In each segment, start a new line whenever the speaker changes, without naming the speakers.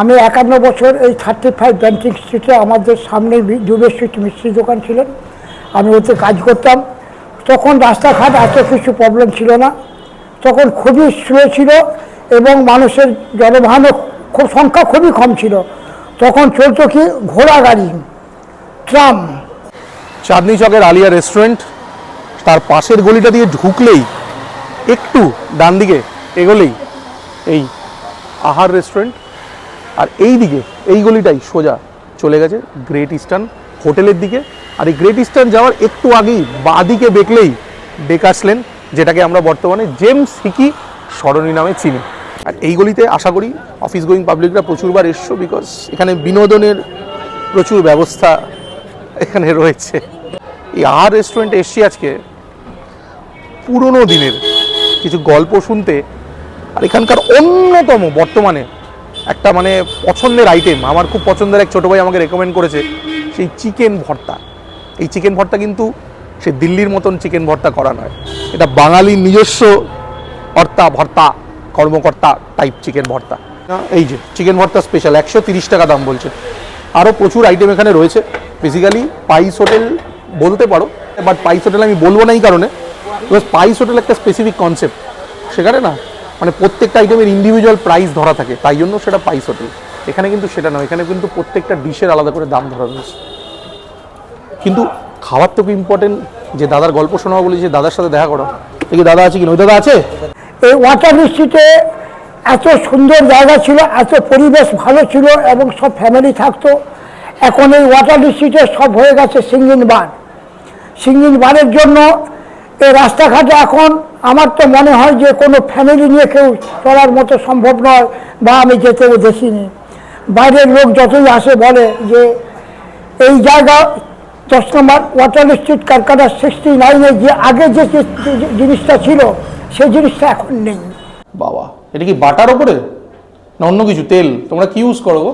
আমি একান্ন বছর এই থার্টি ফাইভ ব্যান্টিং স্ট্রিটে আমাদের সামনে স্ট্রিট মিস্ত্রি দোকান ছিলেন। আমি ওতে কাজ করতাম। তখন রাস্তাঘাট এত কিছু প্রবলেম ছিল না। তখন খুবই স্লো ছিল এবং মানুষের জনবাহনও খুব সংখ্যা খুবই কম ছিল। তখন চলতো কি ঘোড়া গাড়ি, ট্রাম।
চাঁদনি চকের আলিয়া রেস্টুরেন্ট তার পাশের গলিটা দিয়ে ঢুকলেই একটু ডান দিকে এগোলেই এই আহার রেস্টুরেন্ট আর এই দিকে এই গলিটাই সোজা চলে গেছে গ্রেট ইস্টার্ন হোটেলের দিকে। আর এই গ্রেট ইস্টার্ন যাওয়ার একটু আগেই বাঁদিকে দেখলেই ডেকাসলেন যেটাকে আমরা বর্তমানে জেমস হিকি সরণি নামে চিনি। আর এই গলিতে আশা করি অফিস গোয়িং পাবলিকরা প্রচুরবার এসছো বিকজ এখানে বিনোদনের প্রচুর ব্যবস্থা এখানে রয়েছে। এই আর রেস্টুরেন্টে এসছি আজকে। পুরনো দিনের কিছু গল্প শুনতে। আর এখানকার অন্যতম বর্তমানে একটা মানে পছন্দের আইটেম আমার খুব পছন্দের এক ছোটো ভাই আমাকে রেকমেন্ড করেছে, সেই চিকেন ভর্তা। এই চিকেন ভর্তা কিন্তু সে দিল্লির মতন চিকেন ভর্তা করা নয়। এটা বাঙালির নিজস্ব ভর্তা ভর্তা, কর্মকর্তা টাইপ চিকেন ভর্তা। এই যে চিকেন ভর্তা স্পেশাল একশো তিরিশ টাকা দাম বলছে। আরও প্রচুর আইটেম এখানে রয়েছে। বেসিক্যালি পাইস হোটেল বলতে পারো বাট পাইস হোটেল আমি বলব না এই কারণে বিকজ পাইস হোটেল একটা স্পেসিফিক কনসেপ্ট সেখানে না মানে প্রত্যেকটা আইটেমের ইন্ডিভিজুয়াল প্রাইস ধরা থাকে, তাই জন্য সেটা পাইস হোটেল এখানে কিন্তু সেটা নয়, এখানে কিন্তু প্রত্যেকটা ডিশের আলাদা করে দাম ধরা রয়েছে। কিন্তু খাবার তো খুব ইম্পর্টেন্ট যে দাদার গল্প শোনাবো বলি যে দাদার সাথে দেখা করো। দেখি দাদা আছে কি ওই দাদা আছে?
এই ওয়াটার স্ট্রিটে এত সুন্দর জায়গা ছিল, এত পরিবেশ ভালো ছিল এবং সব ফ্যামিলি থাকতো। এখন এই ওয়াটার স্ট্রিটে সব হয়ে গেছে সিঙ্গিন বার সিঙ্গিন বারের জন্য এই রাস্তাঘাটে এখন আমার তো মনে হয় যে কোনো ফ্যামিলি নিয়ে কেউ চলার মতো সম্ভব নয় বা আমি যেতেও দেখিনি। বাইরের লোক যতই আসে বলে যে এই জায়গা দশ নম্বর ওয়াটার স্ট্রিট কারখানা সিক্সটি নাইনে যে আগে যে জিনিসটা ছিল সেই জিনিসটা এখন নেই।
বাবা এটা কি বাটার ওপরে? না অন্য কিছু? তেল? তোমরা কি ইউজ করো গো?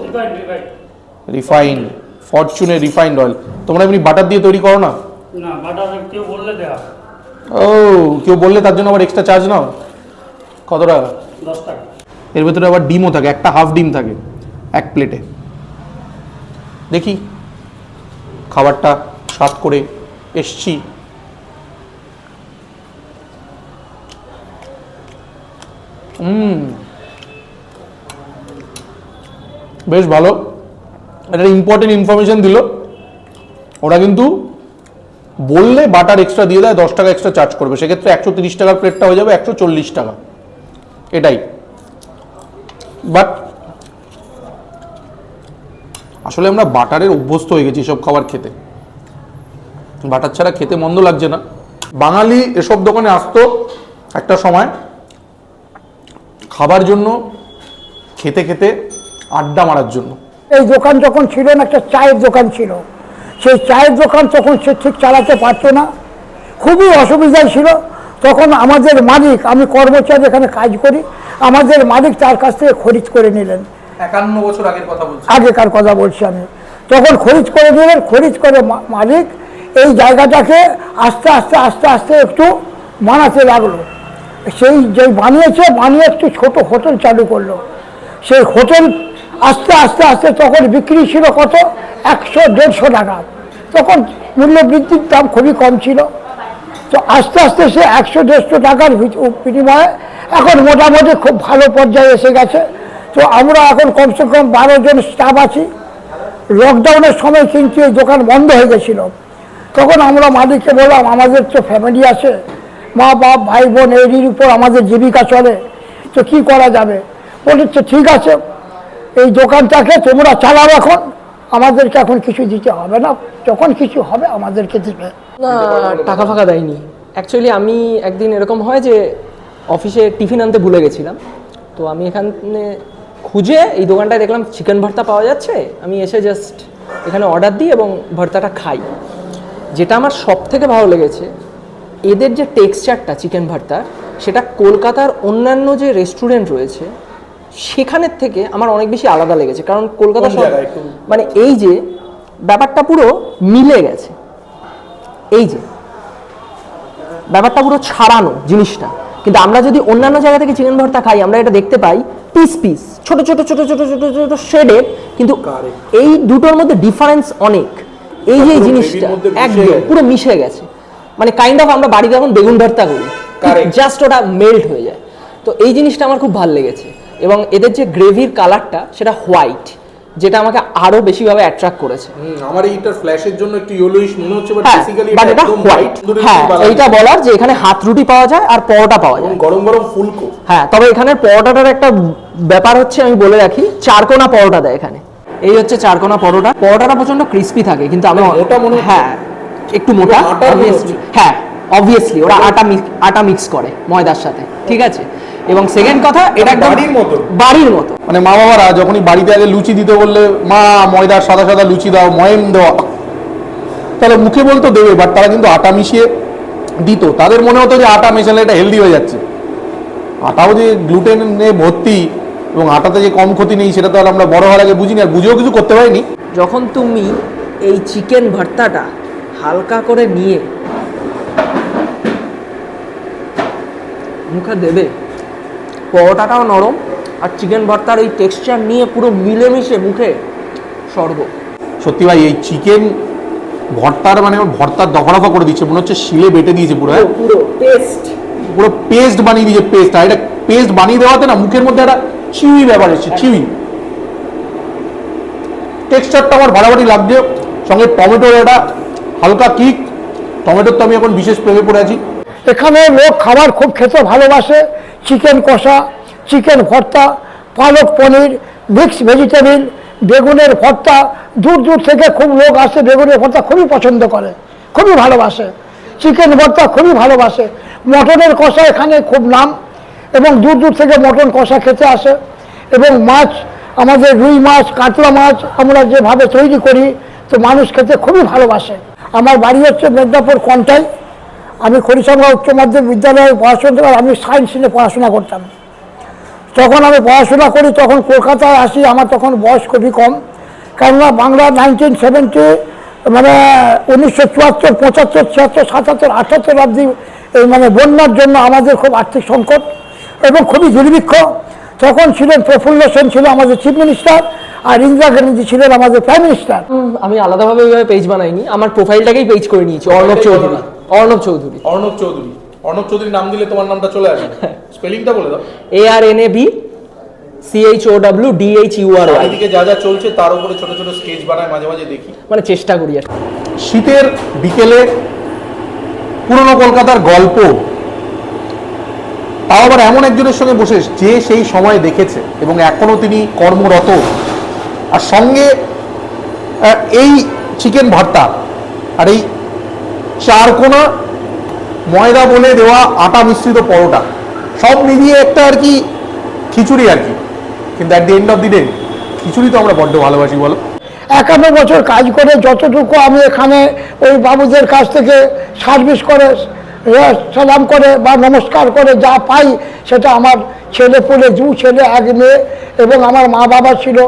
রিফাইন্ড ফরচুনের রিফাইন্ড অয়েল তোমরা এমনি বাটার দিয়ে তৈরি করো না?
না বাটার কেউ বললে দেওয়া
ও কেউ বললে তার জন্য আবার এক্সট্রা চার্জ নাও? কত টাকা?
দশ টাকা।
এর ভেতরে আবার ডিমও থাকে একটা হাফ ডিম থাকে এক প্লেটে দেখি খাবারটা স্বাদ করে এসছি। বেশ ভালো। একটা ইম্পর্টেন্ট ইনফরমেশন দিল। ওরা কিন্তু বললে বাটার এক্সট্রা দিয়ে দেয়, দশ টাকা এক্সট্রা চার্জ করবে। সেক্ষেত্রে একশো তিরিশ টাকার প্লেটটা হয়ে যাবে একশো চল্লিশ টাকা। এটাই। বাট আসলে আমরা বাটারের অভ্যস্ত হয়ে গেছি এসব খাবার খেতে। বাটার ছাড়া খেতে মন্দ লাগছে না। বাঙালি এসব দোকানে আসতো একটা সময়, খাবার জন্য, খেতে খেতে আড্ডা মারার জন্য।
এই দোকান যখন ছিল না, একটা চায়ের দোকান ছিল। সেই চায়ের দোকান তখন সে ঠিক চালাতে পারতো না। খুবই অসুবিধায় ছিল। তখন আমাদের মালিক আমি কর্মচারী এখানে কাজ করি আমাদের মালিক তার কাছ থেকে খরিদ করে নিলেন।
একান্ন বছর আগের কথা বলছি।
আগেকার কথা বলছি আমি। তখন খরিদ করে দিলেন খরিদ করে মালিক এই জায়গাটাকে আস্তে আস্তে আস্তে আস্তে একটু বানাতে লাগল। সেই যে বানিয়েছে বানিয়ে একটু ছোট হোটেল চালু করল। সেই হোটেল আস্তে আস্তে আস্তে তখন বিক্রি ছিল কত? একশো, দেড়শো টাকা। তখন মূল্য বৃদ্ধির দাম খুবই কম ছিল। তো আস্তে আস্তে সে একশো, দেড়শো টাকার বিনিময়ে এখন মোটামুটি খুব ভালো পর্যায়ে এসে গেছে। তো আমরা এখন কমসে কম বারো জন স্টাফ আছি। লকডাউনের সময় কিন্তু এই দোকান বন্ধ হয়ে গেছিল। তখন আমরা মালিককে বললাম, আমাদের তো ফ্যামিলি আছে। মা, বাপ, ভাই, বোন এরই উপর আমাদের জীবিকা চলে। তো কি করা যাবে? বলেছে, ঠিক আছে এই দোকানটাকে তোমরা চালাও এখন। আমাদেরকে এখন কিছু দিতে হবে না। যখন কিছু হবে, আমাদেরকে দিবে।
না, টাকা ফাঁকা দেয়নি। অ্যাকচুয়ালি আমি একদিন এরকম হয় যে, অফিসে টিফিন আনতে ভুলে গেছিলাম। তো আমি এখানে খুঁজে এই দোকানটায় দেখলাম চিকেন ভর্তা পাওয়া যাচ্ছে। আমি এসে জাস্ট এখানে অর্ডার দিই এবং ভর্তাটা খাই। যেটা আমার সব থেকে ভালো লেগেছে, এদের যে টেক্সচারটা চিকেন ভর্তার, সেটা কলকাতার অন্যান্য যে রেস্টুরেন্ট রয়েছে সেখানের থেকে আমার অনেক বেশি আলাদা লেগেছে। কারণ কলকাতা
একটু?
মানে এই যে ব্যাপারটা পুরো মিলে গেছে। এই যে ব্যাপারটা পুরো ছাড়ানো জিনিসটা। কিন্তু আমরা যদি অন্যান্য জায়গা থেকে চিকেন ভর্তা খাই আমরা এটা দেখতে পাই পিস পিস ছোট ছোট ছোট ছোট ছোট ছোট শেডের কিন্তু এই দুটোর মধ্যে ডিফারেন্স অনেক। এই যে জিনিসটা একদম পুরো মিশে গেছে। মানে কাইন্ড অফ আমরা বাড়িতে এখন বেগুন ভর্তা করি। জাস্ট ওটা মেল্ট হয়ে যায়। তো এই জিনিসটা আমার খুব ভালো লেগেছে। এবং এদের যে গ্রেভির কালারটা সেটা হোয়াইট যেটা আমাকে আরও বেশিভাবে অ্যাট্রাক্ট করেছে।
আমার এইটার ফ্ল্যাশের জন্য একটু ইয়েলোইশ মনে হচ্ছে বাট বেসিক্যালি
এটা হোয়াইট হ্যাঁ এইটা বলার যে এখানে হাত রুটি পাওয়া যায় আর পরোটা পাওয়া যায়।
গরম গরম ফুলকো।
হ্যাঁ তবে এখানে পরোটাটার একটা ব্যাপার হচ্ছে আমি বলে রাখি চারকোনা পরোটা দেয় এখানে। এই হচ্ছে চারকোনা পরোটা। পরোটাটা প্রচণ্ড ক্রিস্পি থাকে কিন্তু আমি
মোটা মনে।
হ্যাঁ একটু মোটা
মনে।
হ্যাঁ অবভিয়াসলি ওরা আটা মিক্স আটা মিক্স করে ময়দার সাথে ঠিক আছে? এবং সেকেন্ড কথা এটা একদম
বাড়ির মতো।
বাড়ির মতো।
মানে মা বাবারা যখনই বাড়িতে আগে লুচি দিতে বললে মা ময়দার সাদা সাদা লুচি দাও ময়েম দেওয়া তাহলে মুখে বলতো দেবে বাট তারা কিন্তু আটা মিশিয়ে দিত। তাদের মনে হতো যে আটা মেশালে এটা হেলদি হয়ে যাচ্ছে। আটাও যে গ্লুটেনে ভর্তি এবং আটাতে যে কম ক্ষতি নেই সেটা তো আর আমরা বড় হওয়ার আগে বুঝিনি আর বুঝেও কিছু করতে পারিনি।
যখন তুমি এই চিকেন ভর্তাটা হালকা করে নিয়ে মুখে দেবে। পরোটাটাও নরম আর চিকেন ভর্তার এই টেক্সচার নিয়ে পুরো মিলেমিশে মুখে স্বর্গ
সত্যি ভাই এই চিকেন ভর্তার মানে ভর্তার দফা করে দিচ্ছে মনে হচ্ছে শিলে বেটে দিয়েছে পুরো হ্যাঁ?
পুরো পেস্ট
পুরো পেস্ট বানিয়ে দিয়েছে পেস্ট আর এটা পেস্ট বানিয়ে দেওয়াতে না মুখের মধ্যে একটা চিউই ব্যাপার এসছে চিউই। টেক্সচারটা আমার ভাড়াভাড়ি লাগছে। সঙ্গে টমেটোর একটা হালকা কিক টমেটোর তো আমি এখন বিশেষ প্রেমে পড়ে আছি।
এখানে লোক খাবার খুব খেতে ভালোবাসে। চিকেন কষা চিকেন ভর্তা, পালক পনির মিক্স ভেজিটেবিল বেগুনের ভর্তা। দূর দূর থেকে খুব লোক আসে, বেগুনের ভর্তা খুবই পছন্দ করে, খুবই ভালোবাসে। চিকেন ভর্তা খুবই ভালোবাসে। মটনের কষা এখানে খুব নাম এবং দূর দূর থেকে মটন কষা খেতে আসে। এবং মাছ, আমাদের রুই মাছ, কাতলা মাছ আমরা যেভাবে তৈরি করি, তো মানুষ খেতে খুবই ভালোবাসে। আমার বাড়ি হচ্ছে মেদিনীপুর কন্টাই। আমি খরিসঙ্গা উচ্চ মাধ্যমিক বিদ্যালয়ে পড়াশোনা করতাম, আমি সায়েন্স নিয়ে পড়াশোনা করতাম। যখন আমি পড়াশোনা করি, তখন কলকাতায় আসি, আমার তখন বয়স খুবই কম। কেননা বাংলা নাইনটিন সেভেন্টি মানে উনিশশো চুয়াত্তর, পঁচাত্তর, ছিয়াত্তর, সাতাত্তর, আটাত্তর অব্দি এই মানে বন্যার জন্য আমাদের খুব আর্থিক সংকট এবং খুবই দুর্ভিক্ষ। তখন ছিলেন প্রফুল্ল সেন ছিল আমাদের চিফ মিনিস্টার আর ইন্দিরা গান্ধী ছিলেন আমাদের প্রাইম মিনিস্টার
আমি আলাদাভাবে ওইভাবে পেজ বানাইনি, আমার প্রোফাইলটাকেই পেজ করে নিয়েছি, অর্ণব চৌধুরী। অর্ণব চৌধুরী।
অর্ণব চৌধুরী। অর্ণব চৌধুরী নাম দিলে তোমার নামটা চলে আসবে। স্পেলিংটা বলে দাও।
A R N A B C H O W D H U R Y
চারিদিকে যা যা চলছে তার উপরে ছোট ছোট স্কেচ বানায় মাঝে মাঝে দেখি।
মানে চেষ্টা করি আর
শীতের বিকেলে পুরনো কলকাতার গল্প। তাও আবার এমন একজনের সঙ্গে বসে যে সেই সময় দেখেছে এবং এখনও তিনি কর্মরত। আর সঙ্গে আহ, এই চিকেন ভর্তা আর এই চারকোনা, ময়দা বলে দেওয়া আটা মিশ্রিত পরোটা। সব মিলিয়ে একটা আর কি খিচুড়ি আর কি। কিন্তু at the end of the day khichuri তো আমরা বড্ড ভালোবাসি, বলো।
একান্ন বছর কাজ করে যতটুকু আমি এখানে ওই বাবুদের কাছ থেকে সার্ভিস করে সালাম করে বা নমস্কার করে যা পাই সেটা আমার ছেলে পুলে দু ছেলে এক মেয়ে এবং আমার মা বাবা ছিল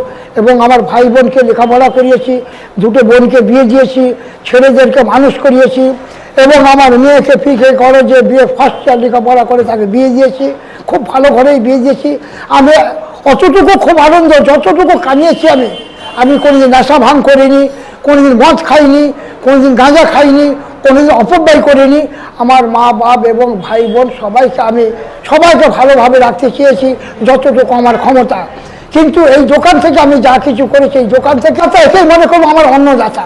এবং আমার ভাই বোনকে লেখাপড়া করিয়েছি, দুটো বোনকে বিয়ে দিয়েছি, ছেলেদেরকে মানুষ করিয়েছি এবং আমার মেয়েকে পিকে যে বিয়ে ফার্স্ট ইয়ার লেখাপড়া করে তাকে বিয়ে দিয়েছি, খুব ভালো ঘরেই বিয়ে দিয়েছি। আমি অতটুকু খুব আনন্দ, যতটুকু কানিয়েছি আমি আমি কোনোদিন নেশা ভাঙ করিনি, কোনোদিন মদ খাইনি, কোনোদিন গাঁজা খাইনি কোনোদিন অপব্যয় করিনি। আমার মা, বাপ এবং ভাই, বোন সবাইকে আমি সবাইকে ভালোভাবে রাখতে চেয়েছি, যতটুকু আমার ক্ষমতা। কিন্তু এই দোকান থেকে আমি যা কিছু করেছি, এই দোকান থেকে তো এটাই মনে করব আমার অন্নদাতা।